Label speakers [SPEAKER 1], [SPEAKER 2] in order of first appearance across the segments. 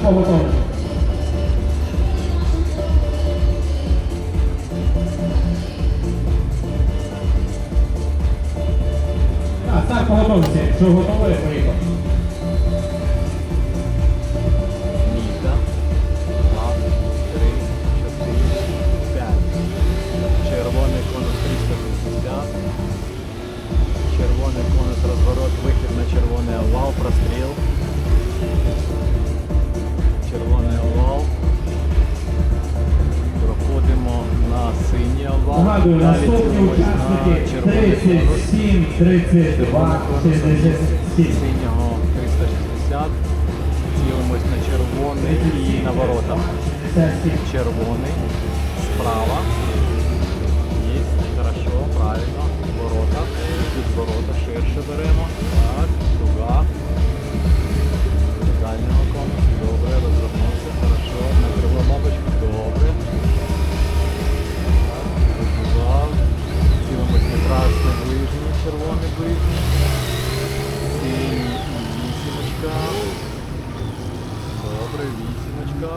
[SPEAKER 1] Старт по. Так, старт по готовності. Якщо готові,
[SPEAKER 2] 360. Червоний конус розворот, вихід на червоний овал, простріл.
[SPEAKER 1] Нагадую, наступні учасники
[SPEAKER 2] червоний
[SPEAKER 1] 37, 32, 67.
[SPEAKER 2] Синього 360. Цілимось на червоний і на воротах. червоний, справа. Червоний ближній. Синій і вісімочка. Добре, вісімочка.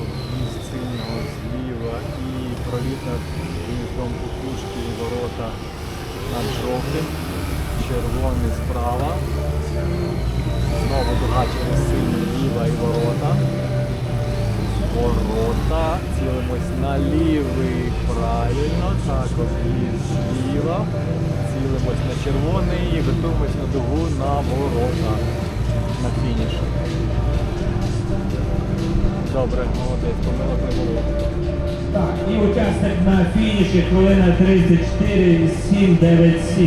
[SPEAKER 2] Об'їзд синього зліва і проліт над виїздом кукушки і ворота над жовтим. Червоний справа. Знову дуга через синій ліва і ворота. Ворота. Цілимось на лівий правильно. Так, об'їзд зліва. Цілимось на червоний і готуємось на дугу на ворота. На фініш. Добре, молодець, помилок не було.
[SPEAKER 1] Так, і учасник на фініші хвилина 34, 7, 9, 7.